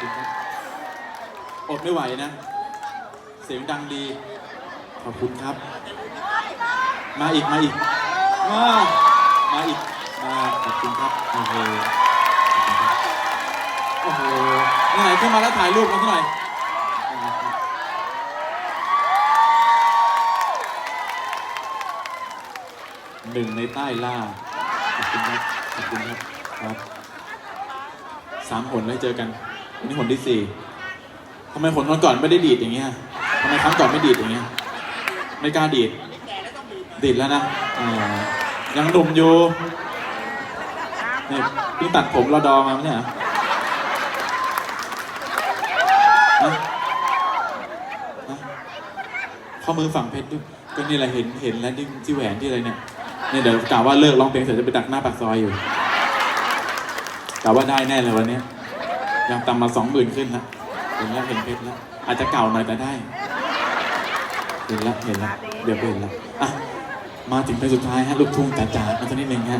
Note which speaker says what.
Speaker 1: คุณครับอดไม่ไหวนะ เสียงดังดี ขอบคุณครับ มาอีกมาอีก มามาอีกมาขอบคุณครับโอ้โหขอบคุณครับโอ้โหไหนขึ้นมาแล้วถ่ายรูปกันหน่อยหนึ่งในใต้ล่าขอบคุณครับขอบคุณครับครับสามหนได้วเจอกัน อันนี้หนที่สี่ทำไมหนวันก่อนไม่ได้ดีดอย่างเงี้ยทำไมครั้งก่อนไม่ดีดอย่างเงี้ย ไม่กล้าดีด ดีดแล้วนะยังหนุ่มอยู่นี่เพิ่งตัดผมรอดอมาไม่ใช่เหรอฮะข้อมือฝั่งเพชรด้วยก็นี่แหละเห็นเห็นแล้วที่แหวนที่อะไรเนี่ยเนี่ยเดี๋ยวกล่าวว่าเลิกร้องเพลงเสร็จจะไปดักหน้าปากซอยอยู่กล่าวว่าได้แน่เลยวันนี้ ยังต่ำมาสองหมื่นขึ้นละเห็นแล้วเห็นเพชรแล้วอาจจะเก่าหน่อยแต่ได้ เห็นแล้วเห็นแล้วเดี๋ยวไปเห็นแล้วอะมาถึงเพลงสุดท้ายฮะลูกทุ่งจ๋าๆมาสักนิดนึงฮะ